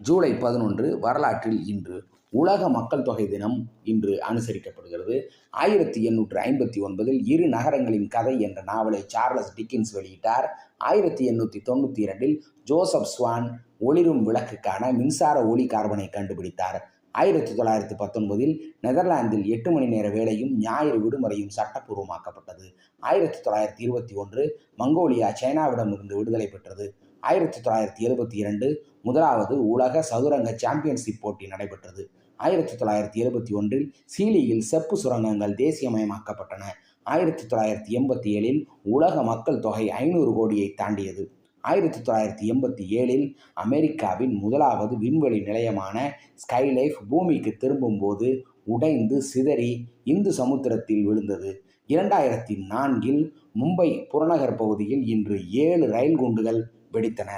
ஜூலை பதினொன்று வரலாற்றில் இன்று உலக மக்கள் தொகை தினம் இன்று அனுசரிக்கப்படுகிறது. ஆயிரத்தி எண்ணூற்று ஐம்பத்தி ஒன்பதில் இரு நகரங்களின் கதை என்ற நாவலை சார்லஸ் டிக்கின்ஸ் வெளியிட்டார். ஆயிரத்தி எண்ணூற்றி தொண்ணூற்றி இரண்டில் ஜோசப் ஸ்வான் ஒளிரும் விளக்குக்கான மின்சார ஒளி கார்பனை கண்டுபிடித்தார். ஆயிரத்தி தொள்ளாயிரத்தி பத்தொன்பதில் நெதர்லாந்தில் எட்டு மணி நேர வேலையும் ஞாயிறு விடுமுறையும் சட்டப்பூர்வமாக்கப்பட்டது. ஆயிரத்தி தொள்ளாயிரத்தி இருபத்தி ஒன்று மங்கோலியா சைனாவிடமிருந்து விடுதலை பெற்றது. ஆயிரத்தி தொள்ளாயிரத்தி எழுபத்தி இரண்டு முதலாவது உலக சதுரங்க சாம்பியன்ஷிப் போட்டி நடைபெற்றது. ஆயிரத்தி தொள்ளாயிரத்தி எழுபத்தி ஒன்றில் சீலியில் செப்பு சுரங்கங்கள் தேசியமயமாக்கப்பட்டன. ஆயிரத்தி தொள்ளாயிரத்தி எண்பத்தி ஏழில் உலக மக்கள் தொகை ஐநூறு கோடியை தாண்டியது. ஆயிரத்தி தொள்ளாயிரத்தி எண்பத்தி ஏழில் அமெரிக்காவின் முதலாவது விண்வெளி நிலையமான ஸ்கைலைஃப் பூமிக்கு திரும்பும்போது உடைந்து சிதறி இந்து சமுத்திரத்தில் விழுந்தது. இரண்டாயிரத்தி நான்கில் மும்பை புறநகர் பகுதியில் இன்று ஏழு ரயில் குண்டுகள் வெடித்தன.